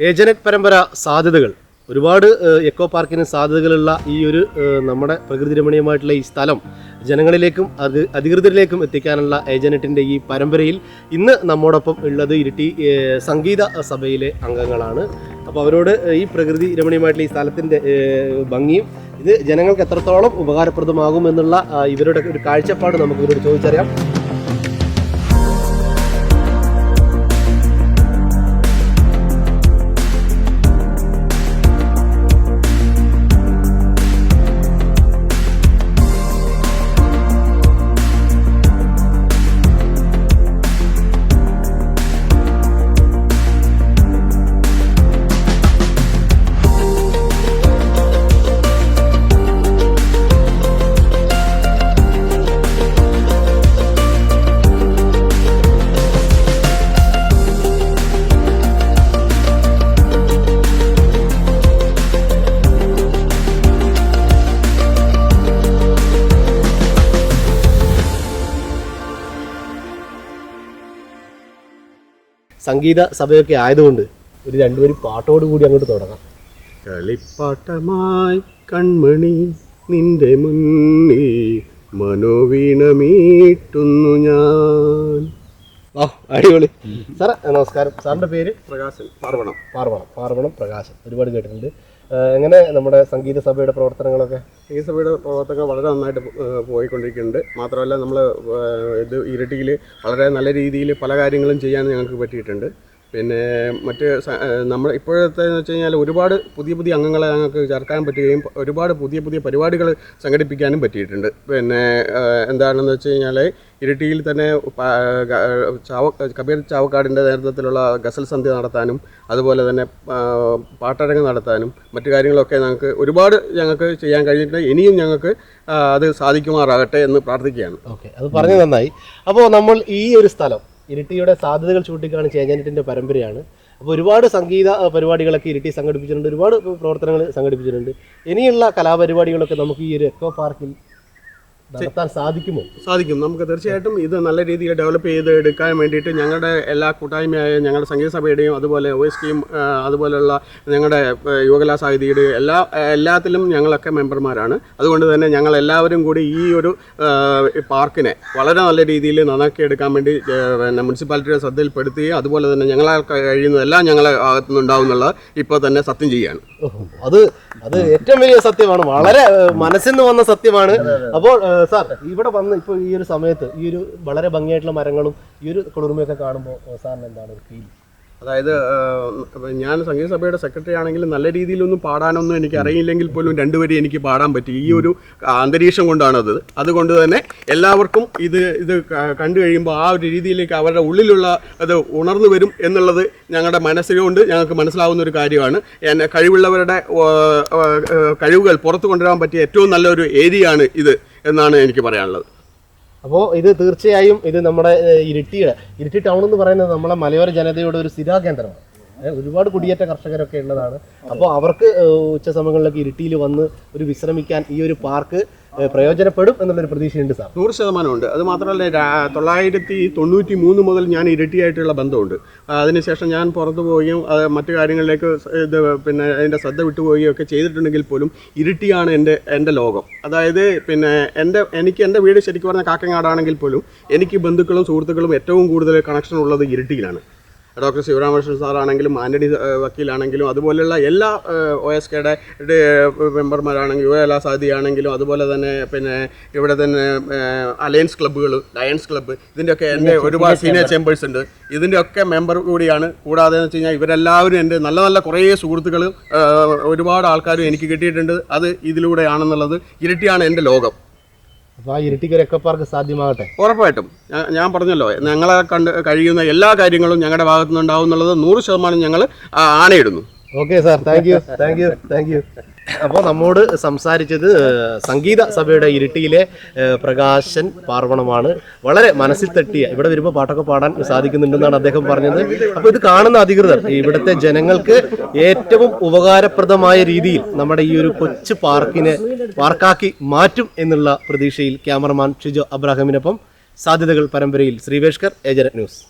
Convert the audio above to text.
ഏജനറ്റ് പരമ്പര സാധ്യതകൾ. ഒരുപാട് എക്കോ പാർക്കിന് സാധ്യതകളുള്ള ഈ ഒരു നമ്മുടെ പ്രകൃതി രമണീയമായിട്ടുള്ള ഈ സ്ഥലം ജനങ്ങളിലേക്കും അത് അധികൃതരിലേക്കും എത്തിക്കാനുള്ള ഏജനറ്റിന്റെ ഈ പരമ്പരയിൽ ഇന്ന് നമ്മോടൊപ്പം ഉള്ളത് ഇരിട്ടി സംഗീത സഭയിലെ അംഗങ്ങളാണ്. അപ്പോൾ അവരോട് ഈ പ്രകൃതി രമണീയമായിട്ടുള്ള ഈ സ്ഥലത്തിന്റെ ഭംഗിയും ഇത് ജനങ്ങൾക്ക് എത്രത്തോളം ഉപകാരപ്രദമാകും എന്നുള്ള ഇവരുടെ ഒരു കാഴ്ചപ്പാട് നമുക്ക് ഇവരോട് ചോദിച്ചറിയാം. സംഗീത സഭയൊക്കെ ആയതുകൊണ്ട് ഒരു രണ്ടുപേരും പാട്ടോട് കൂടി അങ്ങോട്ട് തുടങ്ങാം. കളിപ്പാട്ടമായി കൺമണി നിന്റെ മുന്നിൽ മനോവീണമീട്ടുന്നു ഞാൻ. വാ അടിപൊളി. സാറേ നമസ്കാരം. സാറിന്റെ പേര്? പ്രകാശൻ. പാർവണം. പാർവണം. പാർവണം പ്രകാശൻ. ഒരുപാട് കേട്ടിട്ടുണ്ട്. എങ്ങനെ നമ്മുടെ സംഗീത സഭയുടെ പ്രവർത്തനങ്ങളൊക്കെ? ഈ സഭയുടെ പ്രവർത്തനങ്ങൾ വളരെ നന്നായിട്ട് പോയിക്കൊണ്ടിരിക്കുന്നുണ്ട്. മാത്രമല്ല നമ്മൾ ഇത് ഇരട്ടിയിൽ വളരെ നല്ല രീതിയിൽ പല കാര്യങ്ങളും ചെയ്യാൻ ഞങ്ങൾക്ക് പറ്റിയിട്ടുണ്ട്. പിന്നെ മറ്റ് നമ്മൾ ഇപ്പോഴത്തെ എന്ന് വെച്ച് കഴിഞ്ഞാൽ ഒരുപാട് പുതിയ പുതിയ അംഗങ്ങളെ ഞങ്ങൾക്ക് ചേർക്കാൻ പറ്റുകയും ഒരുപാട് പുതിയ പുതിയ പരിപാടികൾ സംഘടിപ്പിക്കാനും പറ്റിയിട്ടുണ്ട്. പിന്നെ എന്താണെന്ന് വെച്ച് കഴിഞ്ഞാൽ ഇരിട്ടിയിൽ തന്നെ ചാവ കബീർ ചാവക്കാടിന്റെ നേതൃത്വത്തിലുള്ള ഗസൽ സന്ധ്യ നടത്താനും അതുപോലെ തന്നെ പാട്ടരങ്ങ് നടത്താനും മറ്റു കാര്യങ്ങളൊക്കെ ഞങ്ങൾക്ക് ഒരുപാട് ഞങ്ങൾക്ക് ചെയ്യാൻ കഴിഞ്ഞിട്ടുണ്ട്. ഇനിയും ഞങ്ങൾക്ക് അത് സാധിക്കുമാറാകട്ടെ എന്ന് പ്രാർത്ഥിക്കുകയാണ്. ഓക്കെ. അത് പറഞ്ഞു നന്നായി. അപ്പോൾ നമ്മൾ ഈ ഒരു സ്ഥലം ഇരിട്ടിയുടെ സാധ്യതകൾ ചൂണ്ടിക്കാണിച്ച് ഏജന്റിന്റെ പരമ്പരയാണ്. അപ്പോൾ ഒരുപാട് സംഗീത പരിപാടികളൊക്കെ ഇരിട്ടി സംഘടിപ്പിച്ചിട്ടുണ്ട്. ഒരുപാട് പ്രവർത്തനങ്ങൾ സംഘടിപ്പിച്ചിട്ടുണ്ട്. ഇനിയുള്ള കലാപരിപാടികളൊക്കെ നമുക്ക് ഈ ഒരു എക്കോ പാർക്കിൽ നടത്താൻ സാധിക്കുമോ? സാധിക്കും. നമുക്ക് തീർച്ചയായിട്ടും ഇത് നല്ല രീതിയിൽ ഡെവലപ്പ് ചെയ്ത് എടുക്കാൻ വേണ്ടിയിട്ട് ഞങ്ങളുടെ എല്ലാ കൂട്ടായ്മയായ ഞങ്ങളുടെ സംഗീത സഭയുടെയും അതുപോലെ ഒ എസ് ടിയും അതുപോലെയുള്ള ഞങ്ങളുടെ യുവകലാ സാഹിതിയുടെ എല്ലാ എല്ലാത്തിലും ഞങ്ങളൊക്കെ മെമ്പർമാരാണ്. അതുകൊണ്ട് തന്നെ ഞങ്ങൾ എല്ലാവരും കൂടി ഈ ഒരു പാർക്കിനെ വളരെ നല്ല രീതിയിൽ നന്നാക്കി എടുക്കാൻ വേണ്ടി പിന്നെ മുനിസിപ്പാലിറ്റിയുടെ ശ്രദ്ധയിൽപ്പെടുത്തുകയും അതുപോലെ തന്നെ ഞങ്ങളാൽ കഴിയുന്നതെല്ലാം ഞങ്ങളെ ഭാഗത്തുനിന്നുണ്ടാവും എന്നുള്ളത് ഇപ്പോൾ തന്നെ സത്യം ചെയ്യുകയാണ്. അത് അത് ഏറ്റവും വലിയ സത്യമാണ്. വളരെ മനസ്സിൽ നിന്ന് വന്ന സത്യമാണ്. അപ്പോൾ സാർ ഇവിടെ വന്ന് ഇപ്പോൾ ഈ ഒരു സമയത്ത് ഈ ഒരു വളരെ ഭംഗിയായിട്ടുള്ള മരങ്ങളും ഈ ഒരു കുളിർമയൊക്കെ കാണുമ്പോൾ സാറിന് എന്താണ് ഒരു ഫീൽ അതായത് ഞാൻ സംഗീത സഭയുടെ സെക്രട്ടറി ആണെങ്കിലും നല്ല രീതിയിലൊന്നും പാടാനൊന്നും എനിക്ക് അറിയില്ലെങ്കിൽ പോലും രണ്ടുപേരും എനിക്ക് പാടാൻ പറ്റി. ഈ ഒരു അന്തരീക്ഷം കൊണ്ടാണത്. അതുകൊണ്ട് തന്നെ എല്ലാവർക്കും ഇത് ഇത് കണ്ടു കഴിയുമ്പോൾ ആ ഒരു രീതിയിലേക്ക് അവരുടെ ഉള്ളിലുള്ള അത് ഉണർന്നു വരും എന്നുള്ളത് ഞങ്ങളുടെ മനസ്സിലുകൊണ്ട് ഞങ്ങൾക്ക് മനസ്സിലാവുന്ന ഒരു കാര്യമാണ്. എന്നെ കഴിവുള്ളവരുടെ കഴിവുകൾ പുറത്തു കൊണ്ടുവരാൻ പറ്റിയ ഏറ്റവും നല്ലൊരു ഏരിയയാണ് ഇത് എന്നാണ് എനിക്ക് പറയാനുള്ളത്. അപ്പോൾ ഇത് തീർച്ചയായും ഇത് നമ്മുടെ ഇരിട്ടിയുടെ ഇരിട്ടി ടൗൺ എന്ന് പറയുന്നത് നമ്മുടെ മലയോര ജനതയുടെ ഒരു സ്ഥിരാകേന്ദ്രമാണ്. ഒരുപാട് കുടിയേറ്റ കർഷകരൊക്കെ ഉള്ളതാണ്. അപ്പോൾ അവർക്ക് ഉച്ച സമയങ്ങളിലൊക്കെ ഇരിട്ടിയിൽ വന്ന് ഒരു വിശ്രമിക്കാൻ ഈ ഒരു പാർക്ക് പ്രയോജനപ്പെടും എന്നുള്ളൊരു പ്രതീക്ഷയുണ്ട് സാർ. നൂറ് ശതമാനമുണ്ട്. അത് മാത്രമല്ല തൊള്ളായിരത്തി തൊണ്ണൂറ്റി മൂന്ന് മുതൽ ഞാൻ ഇരട്ടിയായിട്ടുള്ള ബന്ധമുണ്ട്. അതിനുശേഷം ഞാൻ പുറത്തു പോവുകയും അത് മറ്റു കാര്യങ്ങളിലേക്ക് ഇത് പിന്നെ അതിന്റെ ശ്രദ്ധ വിട്ടുപോവുകയും ഒക്കെ ചെയ്തിട്ടുണ്ടെങ്കിൽ പോലും ഇരട്ടിയാണ് എന്റെ എന്റെ ലോകം. അതായത് പിന്നെ എന്റെ എനിക്ക് എന്റെ വീട് ശരിക്കും പറഞ്ഞാൽ കാക്കങ്ങാടാണെങ്കിൽ പോലും എനിക്ക് ബന്ധുക്കളും സുഹൃത്തുക്കളും ഏറ്റവും കൂടുതൽ കണക്ഷൻ ഉള്ളത് ഇരിട്ടിയിലാണ്. ഡോക്ടർ ശിവരാമകൃഷ്ണൻ സാറാണെങ്കിലും ആന്റണി വക്കീലാണെങ്കിലും അതുപോലെയുള്ള എല്ലാ ഒ എസ് കെയുടെ മെമ്പർമാരാണെങ്കിലും യുവ സാദി ആണെങ്കിലും അതുപോലെ തന്നെ പിന്നെ ഇവിടെ തന്നെ അലയൻസ് ക്ലബ്ബുകൾ ലയൺസ് ക്ലബ്ബ് ഇതിന്റെയൊക്കെ എന്റെ ഒരുപാട് സീനിയർ ചേമ്പേഴ്സ് ഉണ്ട്. ഇതിന്റെയൊക്കെ മെമ്പർ കൂടിയാണ്. കൂടാതെ എന്ന് വെച്ച് കഴിഞ്ഞാൽ ഇവരെല്ലാവരും എന്റെ നല്ല നല്ല കുറേ സുഹൃത്തുക്കളും ഒരുപാട് ആൾക്കാരും എനിക്ക് കിട്ടിയിട്ടുണ്ട്. അത് ഇതിലൂടെയാണെന്നുള്ളത് ഇരട്ടിയാണ് എന്റെ ലോകം. അപ്പോൾ ആ ഇരട്ടി എക്കോ പാർക്ക് സാധ്യമാകട്ടെ? ഉറപ്പായിട്ടും. ഞാൻ പറഞ്ഞല്ലോ ഞങ്ങളെ കണ്ട് കഴിയുന്ന എല്ലാ കാര്യങ്ങളും ഞങ്ങളുടെ ഭാഗത്തുനിന്നുണ്ടാവും എന്നുള്ളത് നൂറ് ശതമാനം ഞങ്ങൾ ആണയിടുന്നു okay sir thank you thank you thank you അപ്പോൾ നമ്മോട് സംസാരിച്ചത് സംഗീത സഭയുടെ ഇരിട്ടിയിലെ പ്രകാശൻ പാർവണമാണ്. വളരെ മനസ്സിൽ തട്ടിയ ഇവിടെ വരുമ്പോൾ പാട്ടൊക്കെ പാടാൻ സാധിക്കുന്നുണ്ടെന്നാണ് അദ്ദേഹം പറഞ്ഞത്. അപ്പോൾ ഇത് കാണുന്ന അധികൃതർ ഇവിടുത്തെ ജനങ്ങൾക്ക് ഏറ്റവും ഉപകാരപ്രദമായ രീതിയിൽ നമ്മുടെ ഈ ഒരു കൊച്ചു പാർക്കിനെ പാർക്കാക്കി മാറ്റും എന്നുള്ള പ്രതീക്ഷയിൽ ക്യാമറമാൻ ഷിജോ അബ്രാഹിമിനൊപ്പം സാധ്യതകൾ പരമ്പരയിൽ. ശ്രീവേഷ്കർ ഏജന്റ് ന്യൂസ്.